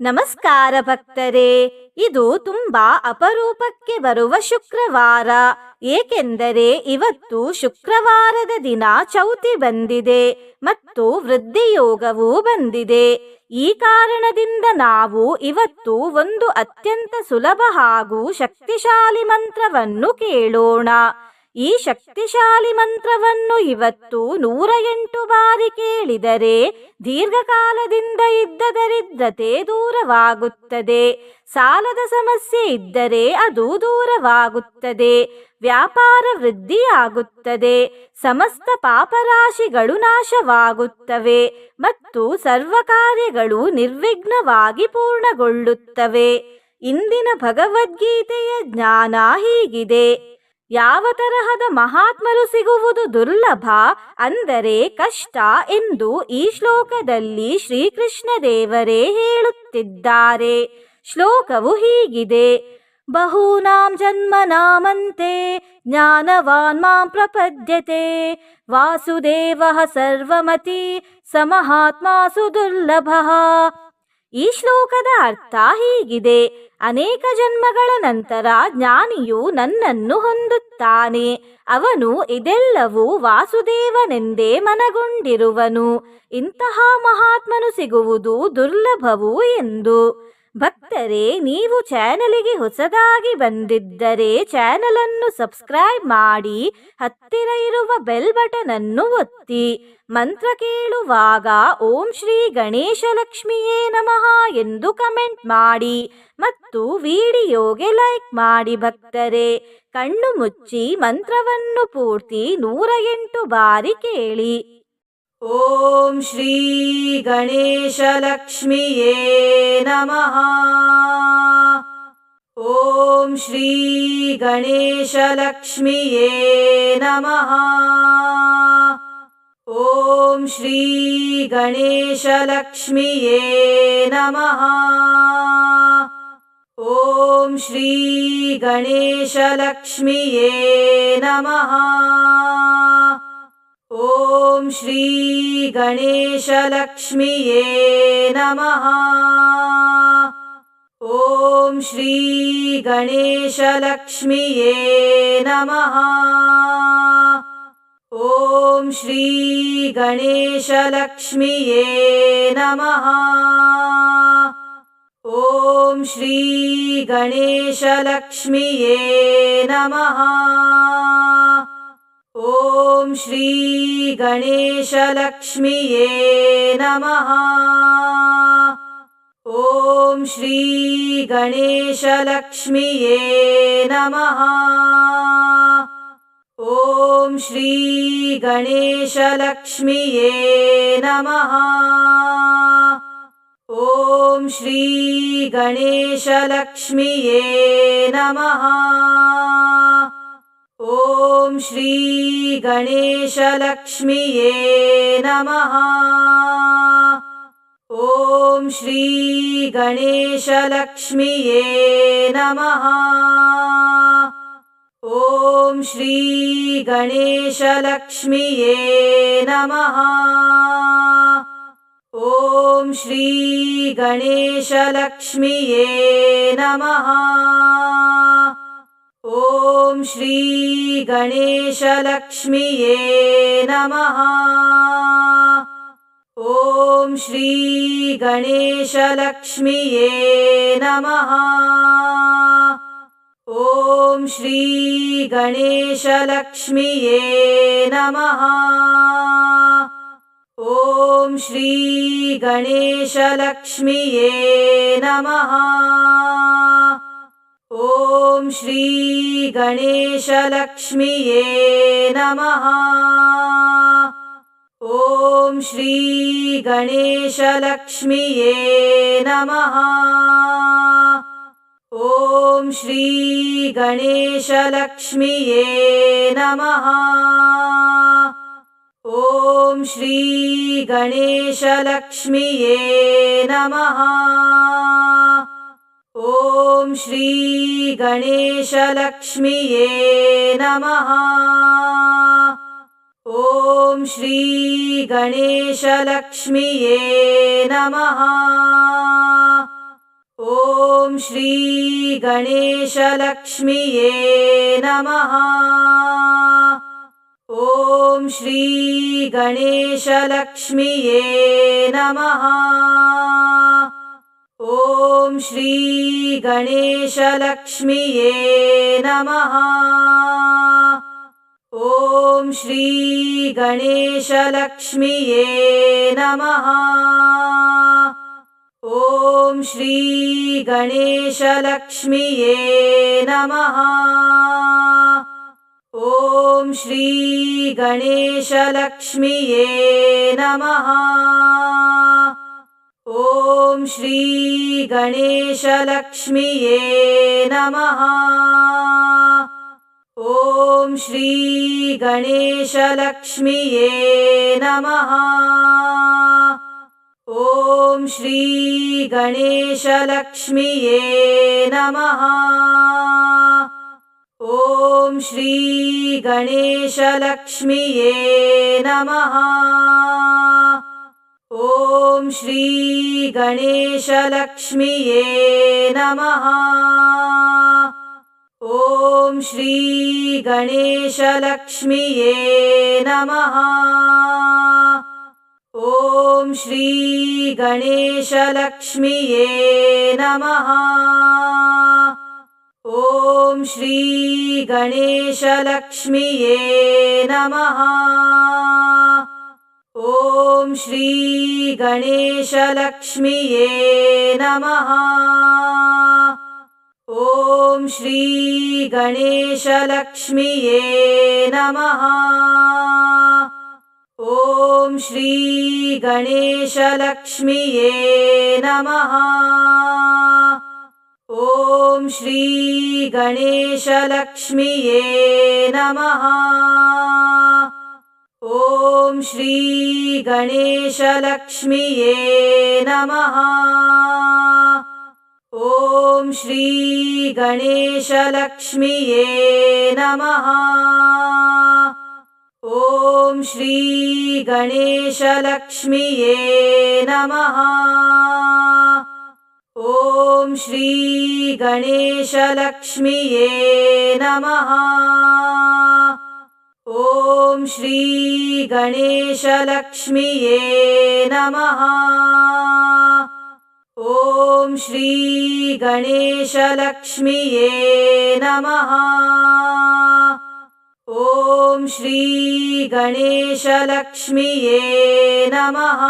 ನಮಸ್ಕಾರ ಭಕ್ತರೇ. ಇದು ತುಂಬಾ ಅಪರೂಪಕ್ಕೆ ಬರುವ ಶುಕ್ರವಾರ. ಏಕೆಂದರೆ ಇವತ್ತು ಶುಕ್ರವಾರದ ದಿನ ಚೌತಿ ಬಂದಿದೆ ಮತ್ತು ವೃದ್ಧಿಯೋಗವೂ ಬಂದಿದೆ. ಈ ಕಾರಣದಿಂದ ನಾವು ಇವತ್ತು ಒಂದು ಅತ್ಯಂತ ಸುಲಭ ಹಾಗೂ ಶಕ್ತಿಶಾಲಿ ಮಂತ್ರವನ್ನು ಕೇಳೋಣ. ಈ ಶಕ್ತಿಶಾಲಿ ಮಂತ್ರವನ್ನು ಇವತ್ತು ನೂರ ಎಂಟು ಬಾರಿ ಕೇಳಿದರೆ ದೀರ್ಘಕಾಲದಿಂದ ಇದ್ದ ದರಿದ್ರತೆ ದೂರವಾಗುತ್ತದೆ. ಸಾಲದ ಸಮಸ್ಯೆ ಇದ್ದರೆ ಅದು ದೂರವಾಗುತ್ತದೆ. ವ್ಯಾಪಾರ ವೃದ್ಧಿಯಾಗುತ್ತದೆ. ಸಮಸ್ತ ಪಾಪರಾಶಿಗಳು ನಾಶವಾಗುತ್ತವೆ ಮತ್ತು ಸರ್ವ ಕಾರ್ಯಗಳು ನಿರ್ವಿಘ್ನವಾಗಿ ಪೂರ್ಣಗೊಳ್ಳುತ್ತವೆ. ಇಂದಿನ ಭಗವದ್ಗೀತೆಯ ಜ್ಞಾನ ಹೀಗಿದೆ. ಯಾವ ತರಹದ ಮಹಾತ್ಮರು ಸಿಗುವುದು ದುರ್ಲಭ ಅಂದರೆ ಕಷ್ಟ ಎಂದು ಈ ಶ್ಲೋಕದಲ್ಲಿ ಶ್ರೀಕೃಷ್ಣ ದೇವರೇ ಹೇಳುತ್ತಿದ್ದಾರೆ. ಶ್ಲೋಕವು ಹೀಗಿದೆ. ಬಹೂನಾಂ ಜನ್ಮನಾಮಂತೆ ಜ್ಞಾನವಾನ್ ಮಾಂ ಪ್ರಪದ್ಯತೆ, ವಾಸುದೇವ ಸರ್ವಮತಿ, ಸಮಹಾತ್ಮಾಸು ದುರ್ಲಭ ಈ ಶ್ಲೋಕದ ಅರ್ಥ ಹೀಗಿದೆ. ಅನೇಕ ಜನ್ಮಗಳ ನಂತರ ಜ್ಞಾನಿಯು ನನ್ನನ್ನು ಹೊಂದುತ್ತಾನೆ. ಅವನು ಇದೆಲ್ಲವೂ ವಾಸುದೇವನೆಂದೇ ಮನಗೊಂಡಿರುವನು. ಇಂತಹ ಮಹಾತ್ಮನು ಸಿಗುವುದು ದುರ್ಲಭವು ಎಂದು. ಭಕ್ತರೇ, ನೀವು ಚಾನಲಿಗೆ ಹೊಸದಾಗಿ ಬಂದಿದ್ದರೆ ಚಾನಲ್ ಅನ್ನು ಸಬ್ಸ್ಕ್ರೈಬ್ ಮಾಡಿ, ಹತ್ತಿರ ಇರುವ ಬೆಲ್ ಬಟನ್ ಅನ್ನು ಒತ್ತಿ. ಮಂತ್ರ ಕೇಳುವಾಗ ಓಂ ಶ್ರೀ ಗಣೇಶ ಲಕ್ಷ್ಮಿಯೇ ನಮಃ ಎಂದು ಕಮೆಂಟ್ ಮಾಡಿ ಮತ್ತು ವಿಡಿಯೋಗೆ ಲೈಕ್ ಮಾಡಿ ಭಕ್ತರೇ. ಕಣ್ಣು ಮುಚ್ಚಿ ಮಂತ್ರವನ್ನು ಪೂರ್ತಿ ನೂರ ಎಂಟು ಬಾರಿ ಕೇಳಿ. ॐ श्रीगणेशलक्ष्मीये नमः। ॐ श्रीगणेशलक्ष्मीये नमः। ॐ श्रीगणेशलक्ष्मीये नमः। ॐ श्रीगणेशलक्ष्मीये नमः। ॐ श्री गणेशलक्ष्मी नमः। ॐ श्रीगणेशलक्ष्मीये नमः। ॐ श्रीगणेशलक्ष्मीये नमः। ॐ श्रीगणेशलक्ष्मीये नमः। ॐ श्री नमः। ॐ श्रीगणेशलक्ष्मी ॐ श्रीगणेशलक्ष्मी नमः। ॐ श्रीगणेशलक्ष्मीये नमः। ॐ श्री गणेशलक्ष्मी नमः। ॐ श्रीगणेशलक्ष्म ॐ श्रीगणेशलक्ष्मीये नमः। ॐ श्रीगणेशलक्ष्मीये नमः। ॐ श्री गणेशलक्ष्मीये नमः। ॐ श्रीगणेशलक्ष्मीये ॐ श्रीगणेशलक्ष्मीये नमः। ॐ श्रीगणेशलक्ष्मीये नमः। ॐ श्री गणेशलक्ष्मी नमः। ॐ श्रीगणेशलक्ष्मीये नमः। ॐ श्रीगणेशलक्ष्मी नमः। ॐ श्रीगणेशलक्ष्मीये नमः। ॐ श्री गणेशलक्ष्मी नमः। ॐ श्रीगणेशलक्ष्मी नमः। ॐ श्रीगणेशलक्ष्मीये नमः। ॐ श्रीगणेशलक्ष्मीये नमः। ॐ श्रीगणेशलक्ष्म्ये नमः। ॐ श्रीगणेशलक्ष्म्ये नमः। ॐ श्रीगणेशलक्ष्म्ये नमः। ॐ श्रीगणेशलक्ष्म्ये नमः ॐ श्रीगणेशलक्ष्म्ये नमः। ॐ श्रीगणेशलक्ष्म्ये नमः। ॐ श्रीगणेशलक्ष्म्ये नमः। ॐ श्रीगणेशलक्ष्म्ये नमः ॐ श्रीगणेशलक्ष्म्ये नमः। ॐ श्रीगणेशलक्ष्म्ये नमः। ॐ श्रीगणेशलक्ष्म्ये नमः। ॐ श्रीगणेशलक्ष्म्ये नमः ॐ श्री गणेशलक्ष्मी नमः। ॐ श्रीगणेशलक्ष्मी नमः। ॐ श्रीगणेशलक्ष्मीये नमः। ॐ श्रीगणेशलक्ष्मी नमः। ॐ श्री गणेशलक्ष्मीये नमः। ॐ श्री श्रीगणेशलक्ष्मी नमः। ॐ श्री श्रीगणेशलक्ष्मीये नमः। ॐ श्री श्रीगणेशलक्ष्मीये नमः। ॐ श्रीगणेशलक्ष्म्ये नमः। ॐ श्रीगणेशलक्ष्म्ये नमः। ॐ श्रीगणेशलक्ष्म्ये नमः।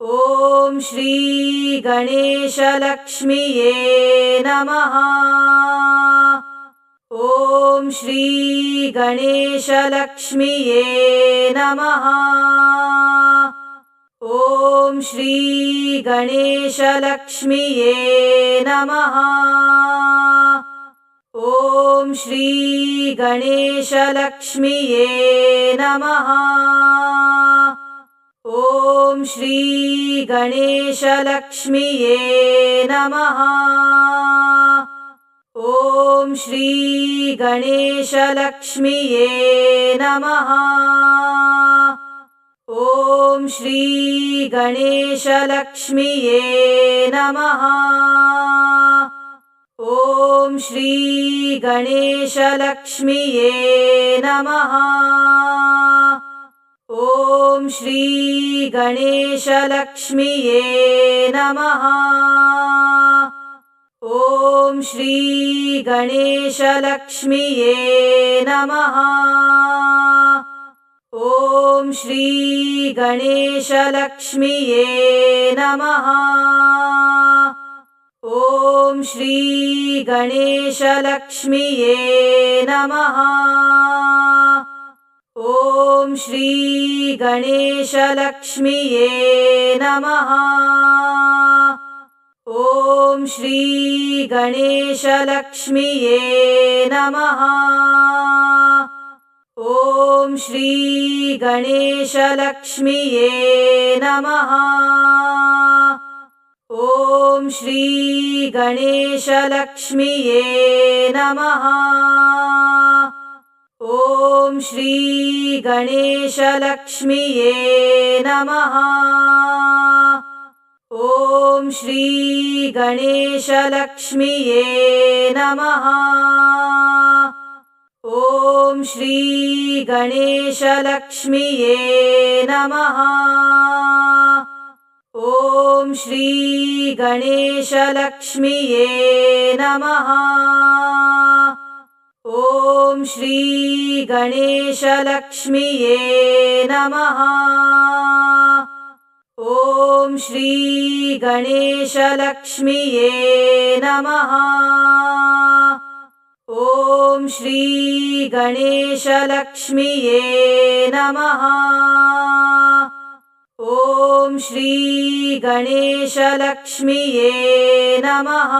ॐ श्रीगणेशलक्ष्म्ये नमः ॐ श्रीगणेशलक्ष्म्ये नमः। ॐ श्रीगणेशलक्ष्म्ये नमः। ॐ श्रीगणेशलक्ष्म्ये नमः। ॐ श्रीगणेशलक्ष्म्ये नमः ॐ श्रीगणेशलक्ष्म्ये नमः। ॐ श्रीगणेशलक्ष्म्ये नमः। ॐ श्रीगणेशलक्ष्म्ये नमः। ॐ श्रीगणेशलक्ष्म्ये नमः ॐ श्री गणेशलक्ष्मीये नमः। ॐ श्री श्रीगणेशलक्ष्मी नमः। ॐ श्री श्रीगणेशलक्ष्मी नमः। ॐ श्री श्रीगणेशलक्ष्मीये नमः। ॐ श्रीगणेशलक्ष्म्ये नमः। ॐ श्रीगणेशलक्ष्म्ये नमः। ॐ श्रीगणेशलक्ष्म्ये नमः। ॐ श्रीगणेशलक्ष्म्ये नमः ॐ श्री गणेशलक्ष्मीये नमः। ॐ श्रीगणेशलक्ष्मीये नमः। ॐ श्रीगणेशलक्ष्मी नमः। ॐ श्रीगणेशलक्ष्मीये नमः। ॐ श्रीगणेशलक्ष्मिये नमः। ॐ श्रीगणेशलक्ष्मी ॐ श्रीगणेशलक्ष्मीये नमः।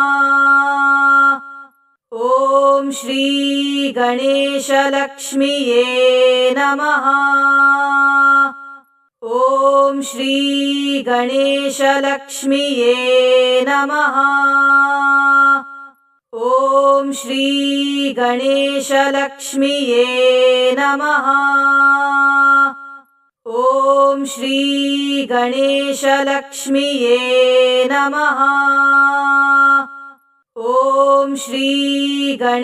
ॐ श्रीगणेशलक्ष्मीये नमः। ॐ श्री गणेशलक्ष्मीये नमः। ॐ श्रीगणेशलक्ष्मी नमः। ॐ श्रीगणेशलक्ष्मीये नमः। ॐ श्रीगणेशलक्ष्मीये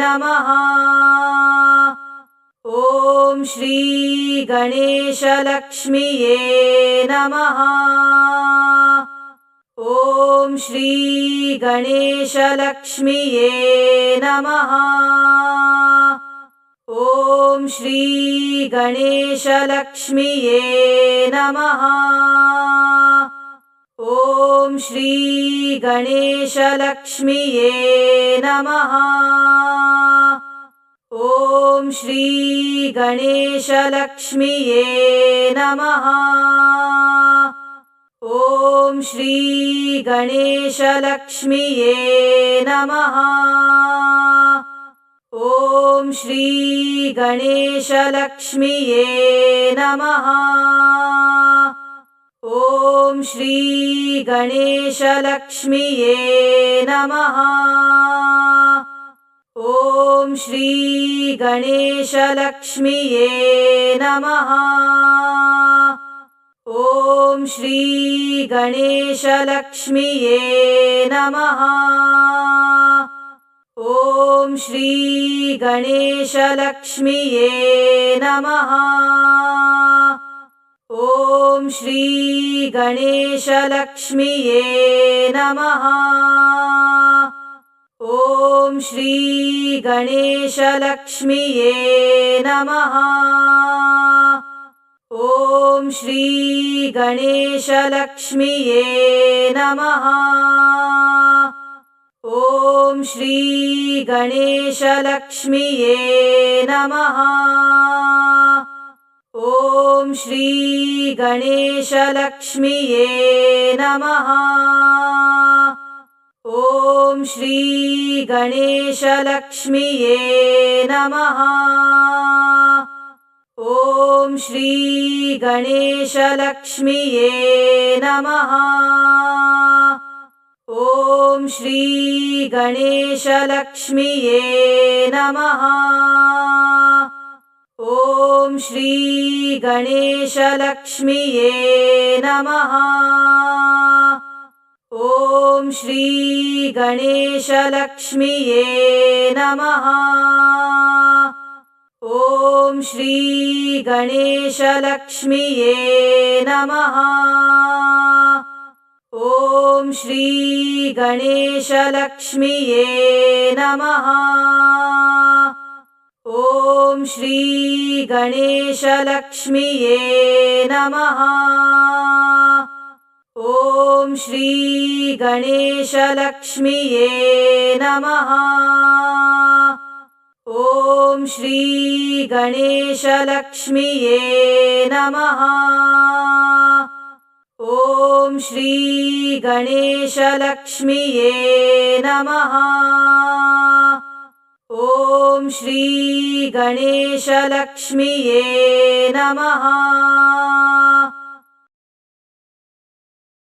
नमः। ॐ श्री नमः। ॐ श्रीगणेशलक्ष्म ॐ श्रीगणेशलक्ष्मीये नमः। ॐ श्रीगणेशलक्ष्मीये नमः। ॐ श्री गणेशलक्ष्मीये नमः। ॐ श्री गणेशलक्ष्मीये नमः। ॐ श्री गणेशलक्ष्मीये नमः। ॐ श्री गणेशलक्ष्मीये नमः ॐ श्रीगणेशलक्ष्मीये नमः। ॐ श्रीगणेशलक्ष्मी नमः। ॐ श्रीगणेशलक्ष्मीये नमः। ॐ श्रीगणेशलक्ष्मीये नमः। ॐ श्री गणेशलक्ष्मी नमः। ॐ श्रीगणेशलक्ष्मी ॐ श्रीगणेशलक्ष्मीये नमः। ॐ श्रीगणेशलक्ष्मी नमः। ॐ श्रीगणेशलक्ष्मिये नमः। ॐ श्रीगणेशलक्ष्मी ॐ श्रीगणेशलक्ष्मी नमः। ॐ श्रीगणेशलक्ष्मीये नमः। ॐ श्री गणेशलक्ष्मीये नमः। ॐ श्री गणेशलक्ष्मीये नमः। ॐ श्री गणेशलक्ष्मीये नमः। ॐ श्री गणेशलक्ष्मीये नमः ॐ श्रीगणेशलक्ष्मिये नमः। ॐ श्रीगणेशलक्ष्मी नमः। ॐ श्रीगणेशलक्ष्मी नमः। ॐ श्रीगणेशलक्ष्मीये नमः।